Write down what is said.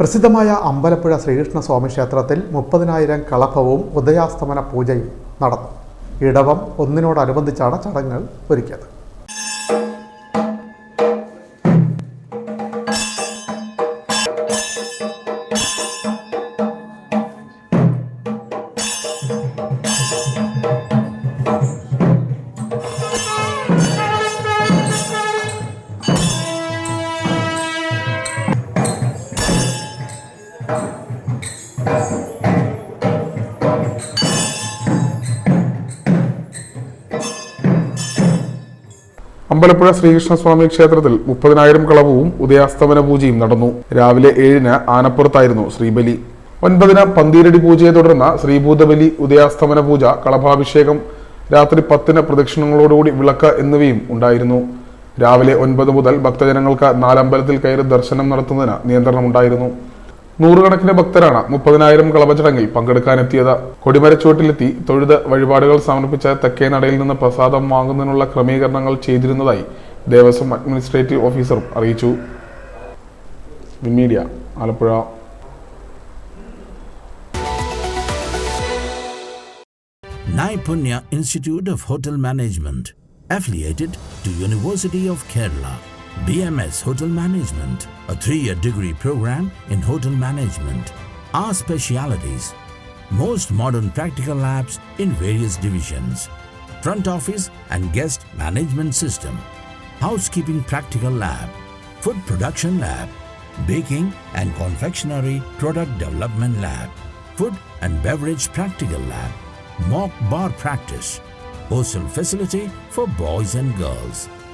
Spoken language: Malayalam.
പ്രസിദ്ധമായ അമ്പലപ്പുഴ ശ്രീകൃഷ്ണ സ്വാമി ക്ഷേത്രത്തിൽ മുപ്പതിനായിരം കളഭവും ഉദയാസ്തമന പൂജയും നടന്നു. ഇടവം ഒന്നിനോടനുബന്ധിച്ചാണ് ചടങ്ങുകൾ ഒരുക്കിയത്. അമ്പലപ്പുഴ ശ്രീകൃഷ്ണസ്വാമി ക്ഷേത്രത്തിൽ മുപ്പതിനായിരം കളവും ഉദയാസ്തമന പൂജയും നടന്നു. രാവിലെ ഏഴിന് ആനപ്പുറത്തായിരുന്നു ശ്രീബലി. ഒൻപതിന് പന്തീരടി പൂജയെ തുടർന്ന് ശ്രീഭൂതബലി ഉദയാസ്തമന പൂജ കളഭാഭിഷേകം രാത്രി പത്തിന് പ്രദക്ഷിണങ്ങളോടുകൂടി വിളക്ക് എന്നിവയും ഉണ്ടായിരുന്നു. രാവിലെ ഒൻപത് മുതൽ ഭക്തജനങ്ങൾക്ക് നാലമ്പലത്തിൽ കയറി ദർശനം നടത്തുന്നതിന് നിയന്ത്രണമുണ്ടായിരുന്നു. നൂറുകണക്കിന് ഭക്തരാണ് മുപ്പതിനായിരം കളഭചടങ്ങിൽ പങ്കെടുക്കാനെത്തിയത്. കൊടിമരച്ചുവട്ടിലെത്തി തൊഴുത് വഴിപാടുകൾ സമർപ്പിച്ച തെക്കേ നടയിൽ നിന്ന് പ്രസാദം വാങ്ങുന്നതിനുള്ള ക്രമീകരണങ്ങൾ ചെയ്തിരുന്നതായി ദേവസ്വം അഡ്മിനിസ്ട്രേറ്റീവ് ഓഫീസറും അറിയിച്ചു. Media Alappuzha. Naipunya Institute of Hotel Management, affiliated to University of Kerala. BMS Hotel Management, a three-year degree program in hotel management. Our specialities: most modern practical labs in various divisions, front office and guest management system, housekeeping practical lab, food production lab, baking and confectionery product development lab, food and beverage practical lab, mock bar practice, hostel facility for boys and girls,